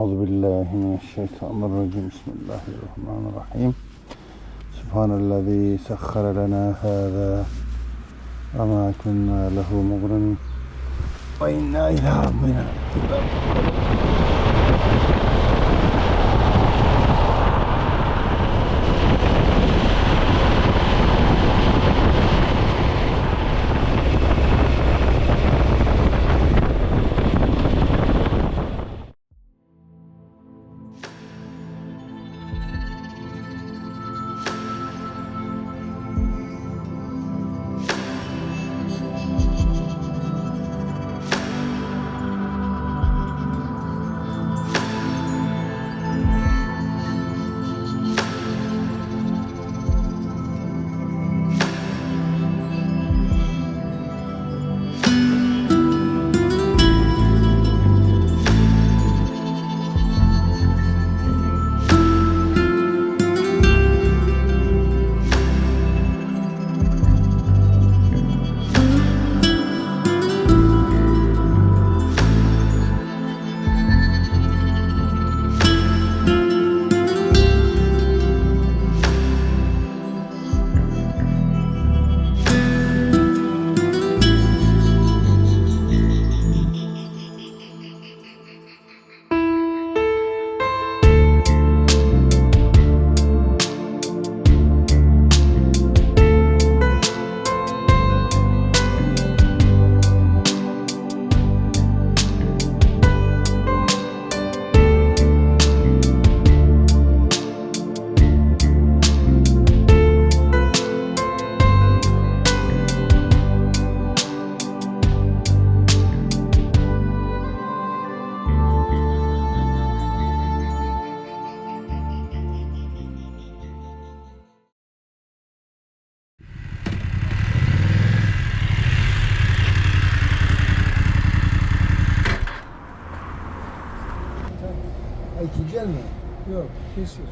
أعوذ بالله من الشيطان الرجيم. بسم الله الرحمن الرحيم. سبحان الذي سخر لنا هذا وما كنا له مقرنين وإنا إلى ربنا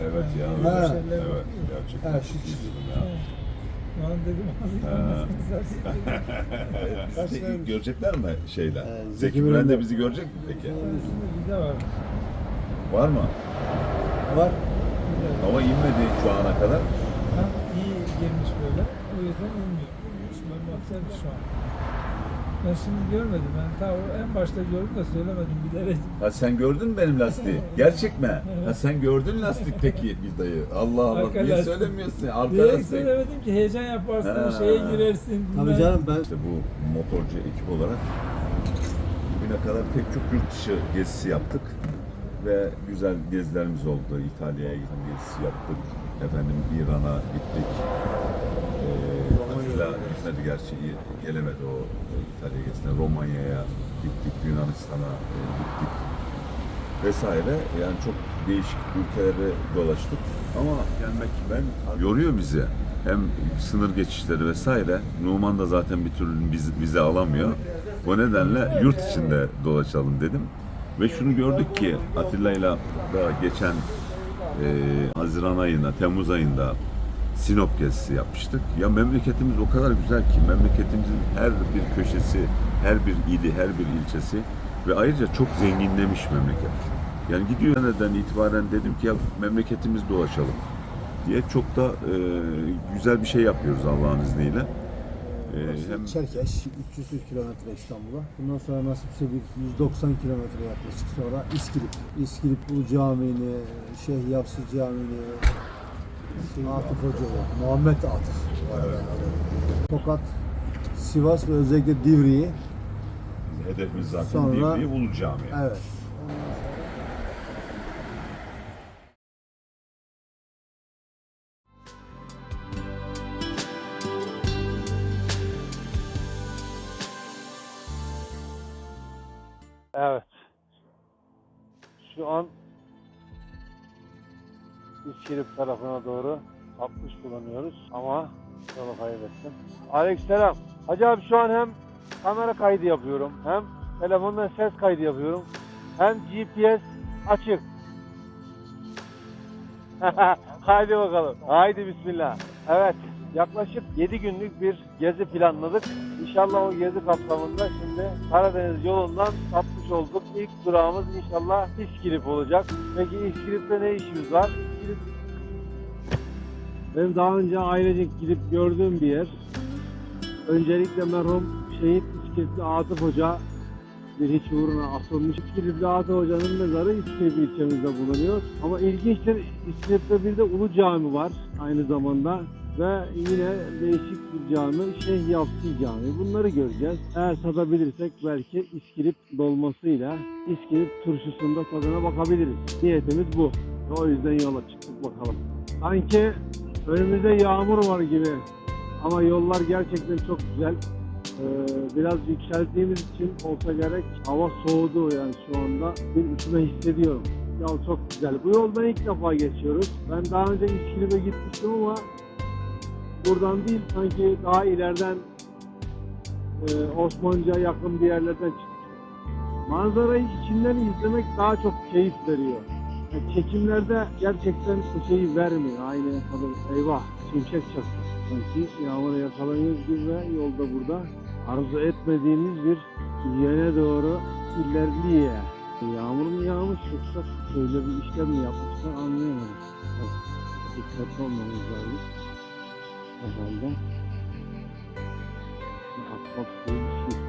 Evet ya. Ha. Evet, evet. Gerçekten Ha, çok şu- üzüldüm ya. An dedim abi. Vermiş? görecekler mi şeyler? Ee, Zeki Müren de- bizi görecek mi peki? Bir de var. Var mı? Var. Ama inmedi şu ana kadar. Tam iyi girmiş böyle. O yüzden olmuyor. Ben baksaydı şu an. Ben şimdi görmedim. Ben ta o en başta gördüm de söylemedim bilerek. Ha sen gördün mü benim lastiği? Gerçek mi? Ha sen gördün lastik peki vidayı? Allah Allah. Arka Niye lastik. söylemiyorsun? Arka Bilerek lastik. söylemedim ki heyecan yaparsın, Ha. şeye girersin. Tabii bilmem. canım ben İşte bu motorcu ekip olarak bugüne kadar pek çok yurt dışı gezisi yaptık ve güzel gezilerimiz oldu. İtalya'ya gittim gezisi yaptık. Efendim İran'a gittik. Ee, Atilla gitmedi gerçi gelemedi o İtalya gezisine. Romanya'ya gittik, Yunanistan'a e, gittik vesaire. Yani çok değişik ülkelere dolaştık. Ama gelmek ben yoruyor bizi. Hem sınır geçişleri vesaire. Numan da zaten bir türlü vize alamıyor. O nedenle yurt içinde dolaşalım dedim. Ve şunu gördük ki Atilla'yla da geçen e, Haziran ayında, Temmuz ayında Sinop gezisi yapmıştık. Ya memleketimiz o kadar güzel ki memleketimizin her bir köşesi, her bir ili, her bir ilçesi ve ayrıca çok zenginlemiş memleket. Yani gidiyor neden itibaren dedim ki ya memleketimiz dolaşalım diye çok da e, güzel bir şey yapıyoruz Allah'ın izniyle. E, hem Çerkeş 300 kilometre İstanbul'a. Bundan sonra nasipse bir 190 kilometre yaklaşık sonra İskilip. İskilip Ulu Camii'ni, Şeyh Yavsi Camii'ni, Atıf Hocalı, Muhammed Atıf. yani. Tokat, Sivas ve özellikle Divriği. hedefimiz zaten Sonra- Divriği Ulu Camii. Evet. Evet. İskilip tarafına doğru 60 kullanıyoruz ama yolu kaybettim. Aleykümselam. Hacı abi şu an hem kamera kaydı yapıyorum hem telefondan ses kaydı yapıyorum hem GPS açık. Haydi bakalım. Haydi bismillah. Evet. Yaklaşık 7 günlük bir gezi planladık. İnşallah o gezi kapsamında şimdi Karadeniz yolundan sapmış olduk. İlk durağımız inşallah İskilip olacak. Peki İskilip'te ne işimiz var? Benim daha önce ailecek gidip gördüğüm bir yer. Öncelikle merhum şehit İskilipli Atıf Hoca bir hiç uğruna asılmış. İskilipli Atıf Hoca'nın mezarı İskilip ilçemizde bulunuyor. Ama ilginçtir İskilip'te bir de Ulu Cami var aynı zamanda. Ve yine değişik bir cami Şeyh Yavsi Camii. Bunları göreceğiz. Eğer tadabilirsek belki İskilip dolmasıyla İskilip turşusunda tadına bakabiliriz. Niyetimiz bu. O yüzden yola çıktık bakalım. Sanki önümüzde yağmur var gibi. Ama yollar gerçekten çok güzel. Ee, biraz yükseldiğimiz için olsa gerek hava soğudu yani şu anda bir üşüme hissediyorum. Yol çok güzel. Bu yoldan ilk defa geçiyoruz. Ben daha önce İskilip'e gitmiştim ama buradan değil sanki daha ileriden e, Osmanlıca yakın bir yerlerden çıktık. Manzarayı içinden izlemek daha çok keyif veriyor. Çekimlerde gerçekten şeyi vermiyor. Aynı tabii eyvah şimşek çaktı. Sanki yağmura yakalanıyoruz gibi ve yolda burada arzu etmediğimiz bir yöne doğru ilerliyor. Yağmur mu yağmış yoksa şöyle bir işlem mi yapmışlar anlayamadım. Evet, dikkatli olmamız lazım. Herhalde. Atmak gibi bir şey.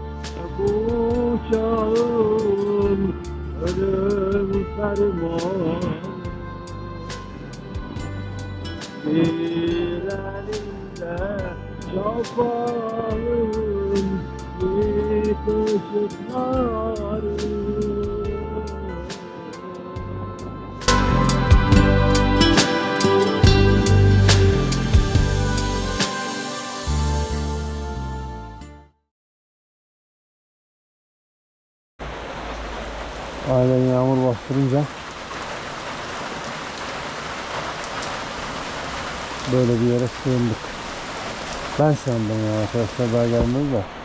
Bu çağın ölüm ferman. Bir elinde şafağın bir Aynen yağmur bastırınca böyle bir yere sığındık. Ben sığındım ya arkadaşlar daha gelmedi de.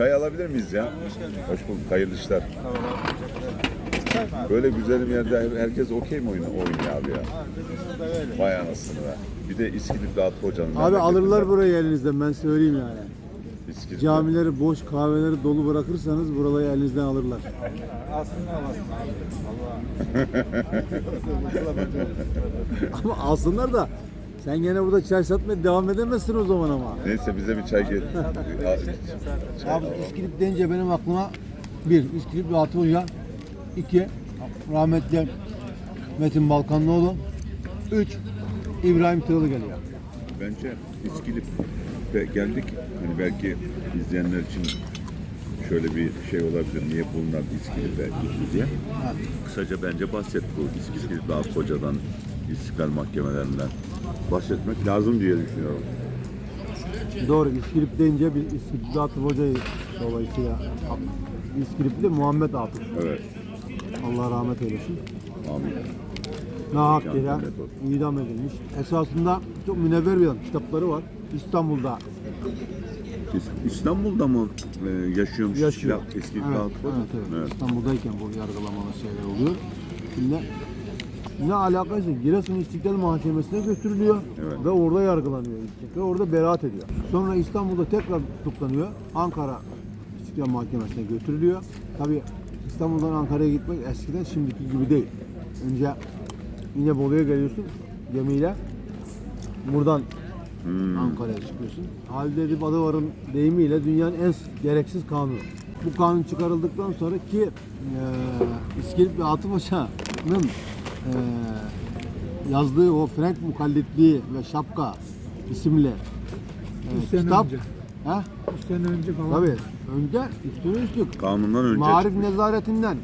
Çay alabilir miyiz ya? Hoş bulduk. Hayırlı işler. Böyle güzel bir yerde herkes okey mi oyunu oynuyor abi ya? Vay anasını be. Bir de İskilip'te Atı Hoca'nın. Abi alırlar burayı elinizden ben söyleyeyim yani. İskilip'te. Camileri boş, kahveleri dolu bırakırsanız buraları elinizden alırlar. ama alsınlar da sen gene burada çay satmaya devam edemezsin o zaman ama. Neyse bize bir çay get. Abi İskilip deyince benim aklıma bir, İskilip Rahat Hoca. iki rahmetli Metin Balkanlıoğlu. Üç, İbrahim Tığlı geliyor. Bence İskilip'e geldik. Hani belki izleyenler için şöyle bir şey olabilir. Niye bunlar İskilip'e gitti diye. Kısaca bence bahset bu İskilip'te Atı Hoca'dan, İstiklal mahkemelerinden bahsetmek lazım diye düşünüyorum. Doğru, İskilip deyince biz İskilipli Atıf Hoca'yı dolayısıyla İskilipli Muhammed Atıf. Evet. Allah rahmet eylesin. Amin. Nahak yere idam edilmiş. Esasında çok münevver bir adam. Kitapları var. İstanbul'da İs- İstanbul'da mı e, yaşıyormuş? yaşıyor. Eski evet, evet, evet. Evet. İstanbul'dayken bu yargılamalı şeyler oluyor. Şimdi ne alakası? Giresun İstiklal Mahkemesi'ne götürülüyor Evet. ve orada yargılanıyor ve orada beraat ediyor. Sonra İstanbul'da tekrar tutuklanıyor. Ankara İstiklal Mahkemesi'ne götürülüyor. Tabi İstanbul'dan Ankara'ya gitmek eskiden şimdiki gibi değil. Önce yine Bolu'ya geliyorsun gemiyle. Buradan Hmm. Ankara'ya çıkıyorsun. Halide Edip Adıvar'ın deyimiyle dünyanın en gereksiz kanunu. Bu kanun çıkarıldıktan sonra ki e, İskilip ve Atıf Paşa'nın e, yazdığı o Frank Mukallitliği ve Şapka isimli e, Üç sene kitap önce. Ha? 3 sene önce falan. Tabii. Önce üstüne üstlük Kanundan önce Marif çıkmış. Nezaretinden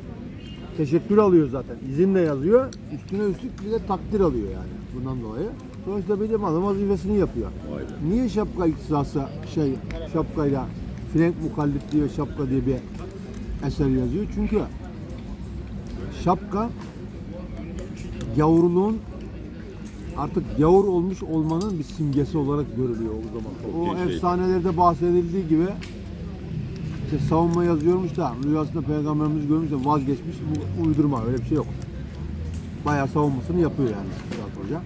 teşekkür alıyor zaten. İzinle yazıyor. Üstüne üstlük bir de takdir alıyor yani bundan dolayı. Sonuçta bilim adamı vazifesini yapıyor. Vay be. Niye şapka iktisası şey şapkayla Frank Mukallitliği ve Şapka diye bir eser yazıyor? Çünkü şapka gavurluğun artık gavur olmuş olmanın bir simgesi olarak görülüyor o zaman. O şey. efsanelerde bahsedildiği gibi işte savunma yazıyormuş da rüyasında peygamberimiz görmüş de vazgeçmiş. Bu uydurma öyle bir şey yok. Bayağı savunmasını yapıyor yani Murat Hoca.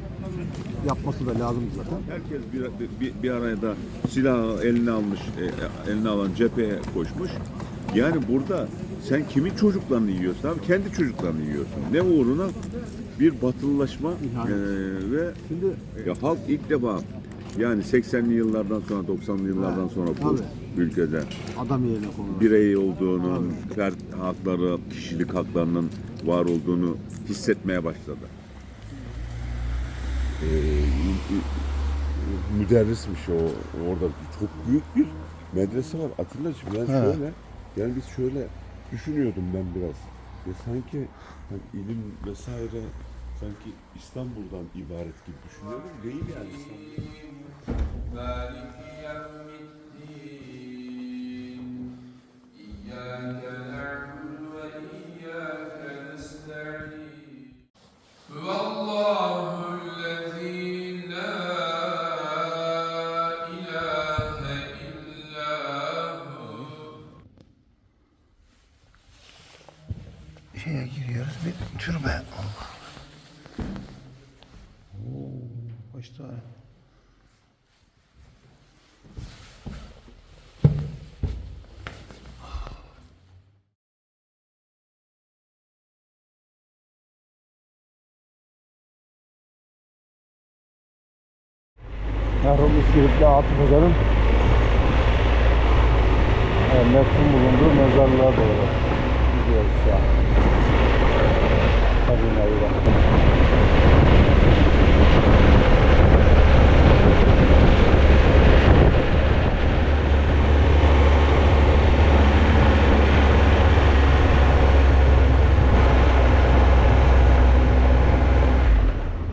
Yapması da lazım zaten. Herkes bir, bir, bir araya da silahı eline almış, e, eline alan cepheye koşmuş. Yani burada sen kimin çocuklarını yiyorsun abi? Kendi çocuklarını yiyorsun. Ne uğruna? Bir batılılaşma e, ve Şimdi ya halk ilk defa yani 80'li yıllardan sonra 90'lı yıllardan Evet, sonra bu tabii. ülkede adam yerine konulur. birey olduğunu, fert hakları, kişilik haklarının var olduğunu hissetmeye başladı. Ee, müderrismiş o orada çok büyük bir medrese var Atilla'cığım yani Evet. şöyle yani biz şöyle düşünüyordum ben biraz ya sanki hani ilim vesaire sanki İstanbul'dan ibaret gibi düşünüyorum. Değil yani İstanbul. şeye giriyoruz bir türbe Allah. İskilipli Atıf Hoca'nın e, metfun bulunduğu mezarlığa doğru gidiyoruz şu an. Eyvallah.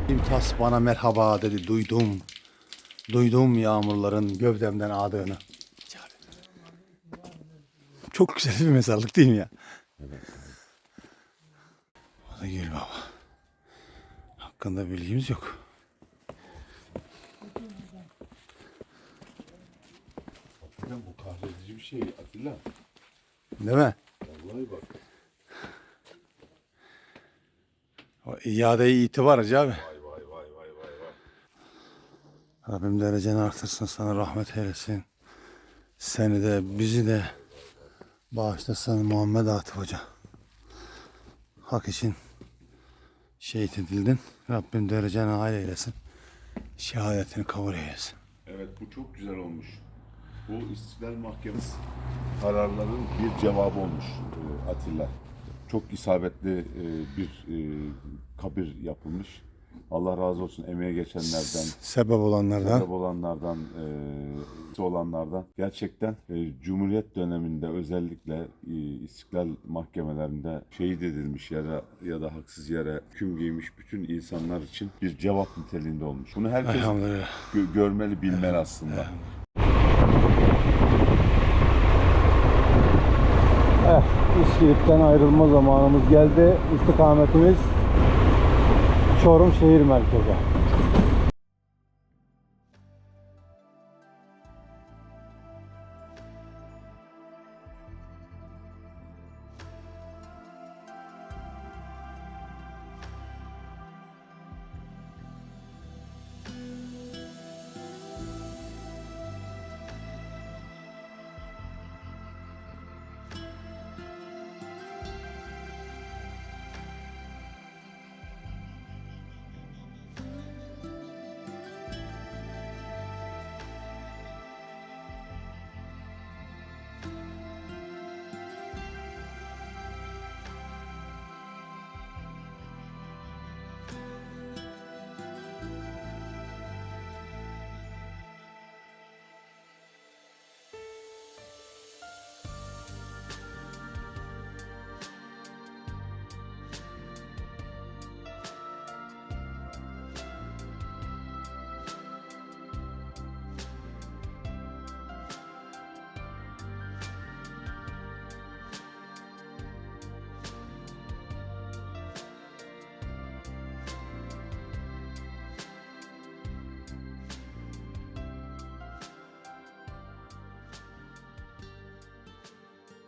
İmtas bana merhaba dedi duydum. Duydum yağmurların gövdemden ağdığını. Çok güzel bir mezarlık değil mi ya? O da Gül Baba. Hakkında bilgimiz yok. Ya bu kahredici bir şey Atilla. Değil mi? Vallahi bak. O iade-i itibar Hacı abi. Vay. Rabbim dereceni artırsın sana rahmet eylesin. Seni de bizi de bağışlasın Muhammed Atıf Hoca. Hak için şehit edildin. Rabbim dereceni âli eylesin. Şehadetini kabul eylesin. Evet bu çok güzel olmuş. Bu İstiklal Mahkemesi kararların bir cevabı olmuş e, Atilla. Çok isabetli e, bir e, kabir yapılmış. Allah razı olsun emeğe geçenlerden, Sebep olanlardan sebep olanlardan, e, olanlardan. Gerçekten e, Cumhuriyet döneminde özellikle e, istiklal mahkemelerinde şehit edilmiş ya da ya da haksız yere hüküm giymiş bütün insanlar için bir cevap niteliğinde olmuş. Bunu herkes gö- görmeli, bilmeli aslında. Evet, İskilip'ten ayrılma zamanımız geldi. İstikametimiz Çorum şehir merkezi.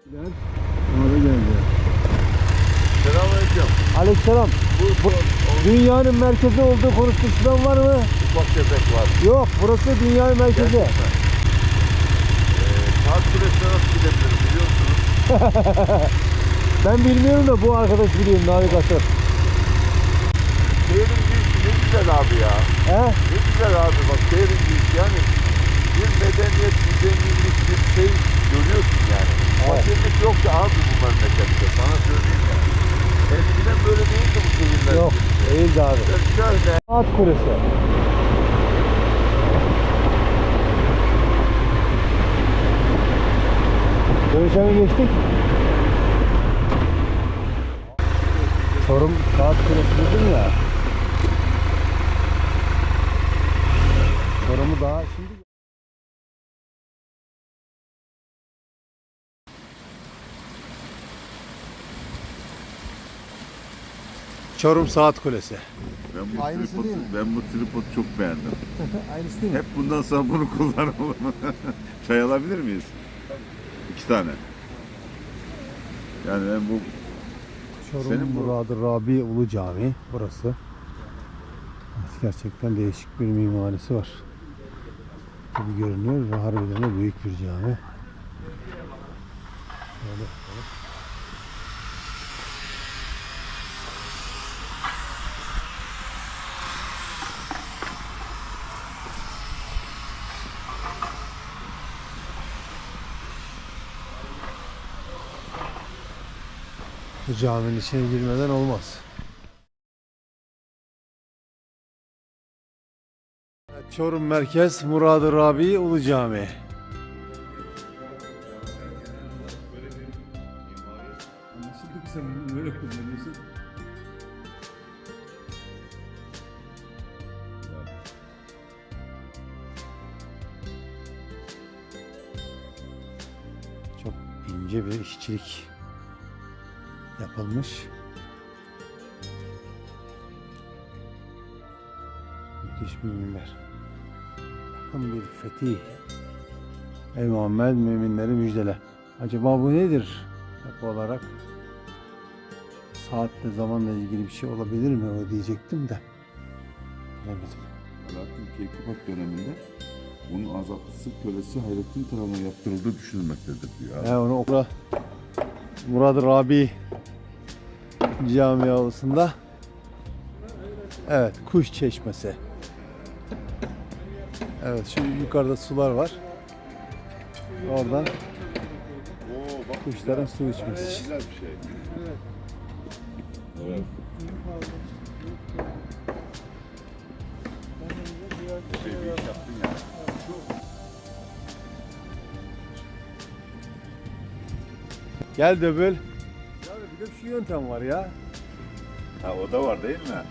Abi geldi. Selamünaleyküm. Aleykümselam. Bu, dünyanın merkezi olduğu konuşmuştan var mı? Ufak tefek var. Yok, burası dünyanın merkezi. Ee, saat kulesine nasıl gidebilirim biliyor musunuz? Ben bilmiyorum da bu arkadaş biliyor navigatör. Şehrin girişi ne güzel abi ya. He? Ne güzel abi bak şehrin girişi yani bir medeniyet, bir zenginlik, bir şey görüyorsun yani. Fakirlik yok ki abi bu memlekette sana söyleyeyim ya. Eskiden böyle değildi bu şehirler. Yok, değildi abi. Şöyle Saat kulesi. Dönüşe mi geçtik? Çorum saat kulesi dedim ya. Çorum'u daha şimdi... Çorum Saat Kulesi. Ben bu, Aynısı tripodu, değil mi? ben bu tripodu çok beğendim. Aynısı değil mi? Hep bundan sonra bunu kullanalım. Çay alabilir miyiz? İki tane. Yani ben bu Çorum Senin bu- Muradı Rabi Ulu Camii burası. Evet, gerçekten değişik bir mimarisi var. Gibi görünüyor ve harbiden de büyük bir cami. Şöyle bakalım. Bu caminin içine girmeden olmaz. Çorum Merkez Muradı Rabi Ulu kullanıyorsun. Çok ince bir işçilik yapılmış. Müthiş bir minber. Bakın bir fetih. Ey Muhammed müminleri müjdele. Acaba bu nedir? Yapı olarak saatle zamanla ilgili bir şey olabilir mi o diyecektim de. Bilemedim. Alaaddin Keykubat döneminde bunun azatlısı kölesi Hayrettin tarafından yaptırıldığı düşünülmektedir diyor. He onu okula Murad Rabi camiasında Evet kuş çeşmesi Evet şu yukarıda sular var Oradan kuşların su içmesi için. Gel de böl. De şu yöntem var ya. Ha o da var değil mi?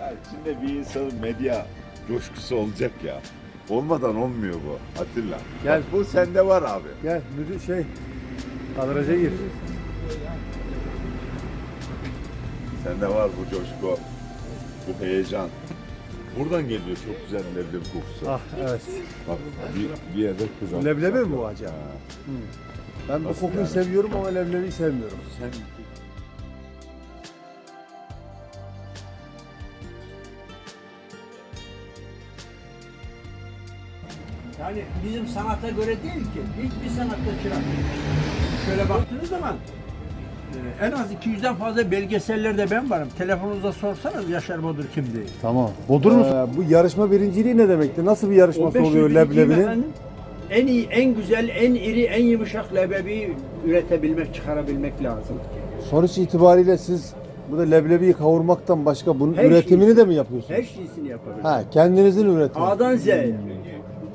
ya içinde bir insanın medya coşkusu olacak ya. Olmadan olmuyor bu Atilla. Gel. Bak bu sende var abi. Gel müdür şey kadraja gir. Sende var bu coşku, bu heyecan. Buradan geliyor çok güzel leblebi kokusu. Ah evet. Bak bir, bir yerde kızartmış. Leblebi mi bu acaba? Ha. Ben bu Nasıl kokuyu yani? seviyorum ama leblebiyi sevmiyorum. Sen Yani bizim sanata göre değil ki. Hiçbir sanatta çırak. Şöyle baktığınız zaman e, en az 200'den fazla belgesellerde ben varım. Telefonunuzda sorsanız Yaşar Bodur kimdi? Tamam. Bodur musun? Ee, bu yarışma birinciliği ne demekti? Nasıl bir yarışması 15 oluyor yıl efendim. En iyi, en güzel, en iri, en yumuşak leblebi üretebilmek, çıkarabilmek lazım. Sonuç itibariyle siz burada leblebiyi kavurmaktan başka bunun Her üretimini şeyi- de mi yapıyorsunuz? Her şeysini yapabilir. Ha, kendinizin üretimi. A'dan Z'ye.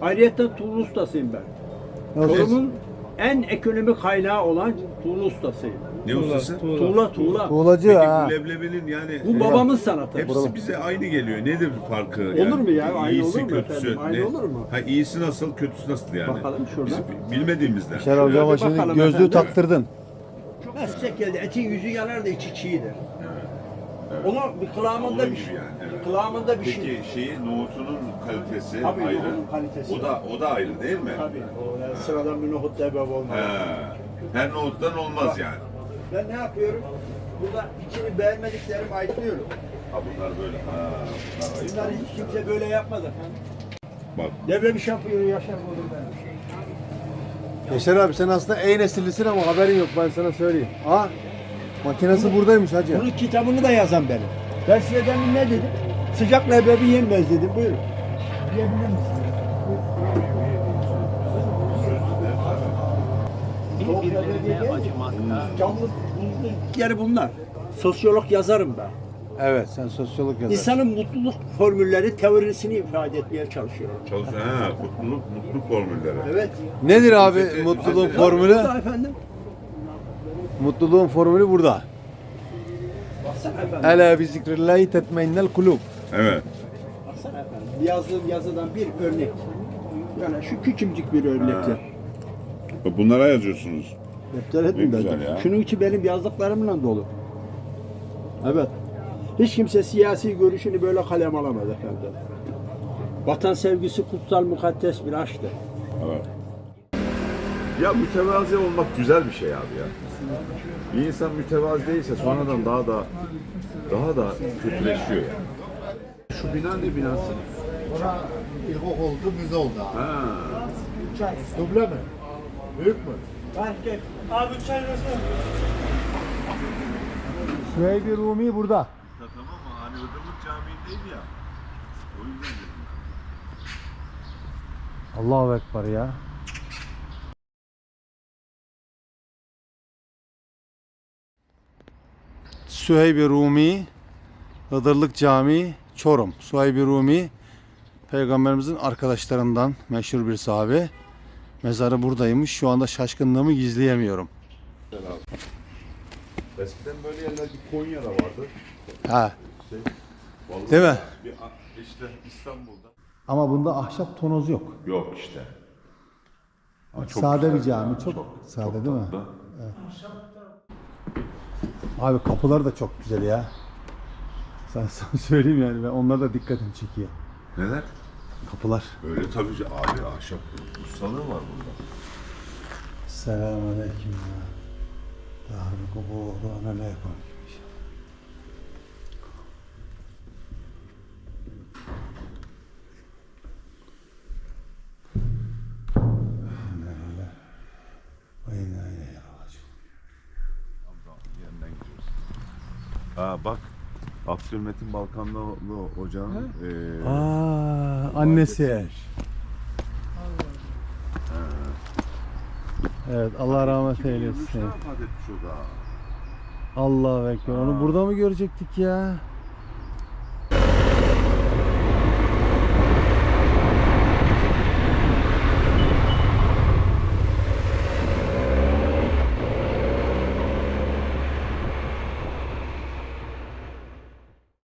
Ayrıca tuğla ustasıyım ben. Çorum'un en ekonomik kaynağı olan tuğla ustasıyım. ne ustası? Tuğla tuğla. Tuğlacı Peki ha. bu leblebinin yani Bu babamın sanatı. hepsi bize aynı geliyor. Nedir farkı? Olur mu ya? Aynı İyisi, olur mu kötüsü. efendim? Aynı olur mu? Ha iyisi nasıl, kötüsü nasıl yani? Bakalım şurada. Biz bilmediğimizden. Şer hocam ama bir şimdi bakalım gözlüğü efendim. taktırdın. Çok az şekilde etin yüzü yanar da içi çiğdir. Evet. Onun bir kıvamında Onun bir şey. yani, evet. Kıvamında bir Peki şey. şeyi nohutunun kalitesi Tabii, ayrı. nohutun kalitesi. O da o da ayrı değil mi? Tabii. O yani sıradan bir nohut debab olmaz. He. Her nohuttan olmaz yani. Ben ne yapıyorum? Burada içini beğenmediklerimi ayıklıyorum. Ha bunlar böyle. Ha, bunlar. Bunları hiç kimse böyle yapmadı. Bak Devre bir şey yapıyor Yaşar bunu ben. Yaşar abi sen aslında ey nesillisin ama haberin yok ben sana söyleyeyim. Ha? Makinesi buradaymış hacı. Bunun kitabını da yazan benim. Ben size demin ne dedim? Sıcak leblebi yenmez dedim. Buyurun. Yiyebilir misiniz? Soğuk leblebi değil, Canlı buzlu yeri bunlar. Sosyolog yazarım ben. Evet sen sosyolog yazarsın. İnsanın mutluluk formülleri teorisini ifade etmeye çalışıyorum. çalış ha mutluluk mutluluk formülleri. Evet. Nedir abi mutluluğun ücreti- formülü? Burada efendim. Mutluluğun formülü burada. Baksana efendim. Ela bi zikrillahi tetmainnel kulub. Evet. Baksana efendim. Yazdığım yazıdan bir örnek. Yani şu küçümcük bir örnekle. Bunlara yazıyorsunuz. Defter Ne ettim güzel ben. ya. Şunun içi benim yazdıklarımla dolu. Evet. Hiç kimse siyasi görüşünü böyle kalem alamaz efendim. Vatan sevgisi kutsal mukaddes bir aşktır. Evet. Ya mütevazi olmak güzel bir şey abi ya. Bir insan mütevazi değilse sonradan daha da daha da kötüleşiyor ya. Şu bina ne binası? Bura ilkokuldu, müze oldu abi. Ha. Duble mi? Büyük mü? Süheyb-i Rumi burada. Tamam ama hani Iğdırlık Camii'ndeydi ya. O yüzden dedim. Allahu Ekber ya. Süheyb-i Rumi, Hıdırlık Camii, Çorum. Süheyb-i Rumi, Peygamberimizin arkadaşlarından meşhur bir sahabe. Mezarı buradaymış. Şu anda şaşkınlığımı gizleyemiyorum. Eskiden böyle yerler bir Konya'da vardı. Ha. Vallahi Değil mi? Bir, işte İstanbul'da. Ama bunda ahşap tonoz yok. Yok işte. Ama çok sade güzel bir cami. ya. Çok, sade çok değil mi? tatlı. Abi kapılar da çok güzel ya. Sen sana söyleyeyim yani ben onlar da dikkatimi çekiyor. Neler? Kapılar. Öyle tabii ki abi ahşap ustalığı var burada. Selamun aleyküm ya. Dâhru kubûru aleyküm. Elhamdülillah. Bak. Abdülmetin Balkanlı hocam. eee Aa, annesi. Evet Allah rahmet eylesin. vefat etmiş o da. Allah bekler. Onu burada mı görecektik ya?